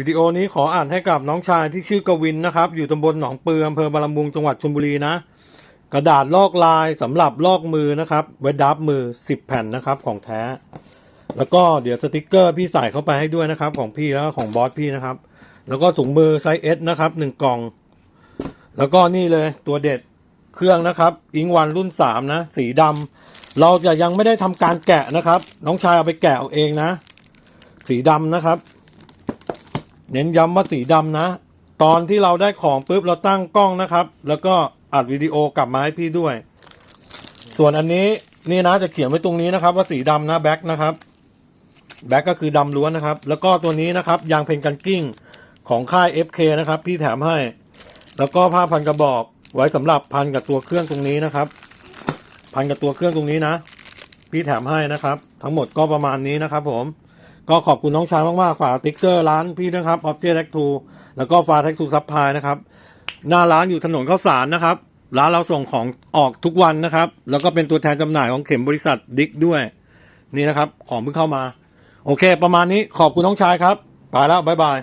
วิดีโอนี้ขออ่านให้กับน้องชายที่ชื่อกวินนะครับ อยู่ตำบลหนองเปืออำเภอบาลำบุงจังหวัดชลบุรีนะ กระดาษลอกลายสำหรับลอกมือนะครับ ไว้ดับมือ 10 แผ่นนะครับของแท้ แล้วก็เดี๋ยวสติกเกอร์พี่ใส่เข้าไปให้ด้วยนะครับ ของพี่แล้วก็ของบอสพี่นะครับ แล้วก็ถุงมือไซส์เอสนะครับหนึ่งกล่อง แล้วก็นี่เลยตัวเด็ดเครื่องนะครับ อิงวันรุ่นสามนะ สีดำเราจะยังไม่ได้ทำการแกะนะครับ น้องชายเอาไปแกะเอาเองนะ สีดำนะครับ เน้นย้ำว่าสีดำนะ ตอนที่เราได้ของปุ๊บเราตั้งกล้องนะครับ แล้วก็อัดวิดีโอกลับมาให้พี่ด้วย ส่วนอันนี้นี่นะจะเขียนไว้ตรงนี้นะครับ ว่าสีดำนะแบ็คนะครับแบ็คก็คือดำล้วนนะครับ แล้วก็ตัวนี้นะครับยางเพนกันกิ้งของค่าย FK นะครับ พี่แถมให้ แล้วก็ผ้าพันกระบอกไว้สำหรับพันกับตัวเครื่องตรงนี้นะครับ พันกับตัวเครื่องตรงนี้นะ พี่แถมให้นะครับ ทั้งหมดก็ประมาณนี้นะครับผม ก็ขอบคุณน้องชายมากๆฝากติ๊กเกอร์ร้านพี่นะครับออฟเจแท็กทูแล้วก็ฟาแท็กทูซัพพลายนะครับหน้าร้านอยู่ถนนข้าวสารนะครับ ร้านเราส่งของออกทุกวันนะครับ แล้วก็เป็นตัวแทนจำหน่ายของเข็มบริษัทดิกด้วย นี่นะครับ ของเพิ่งเข้ามา โอเค ประมาณนี้ขอบคุณน้องชายครับไปแล้วบ๊ายบาย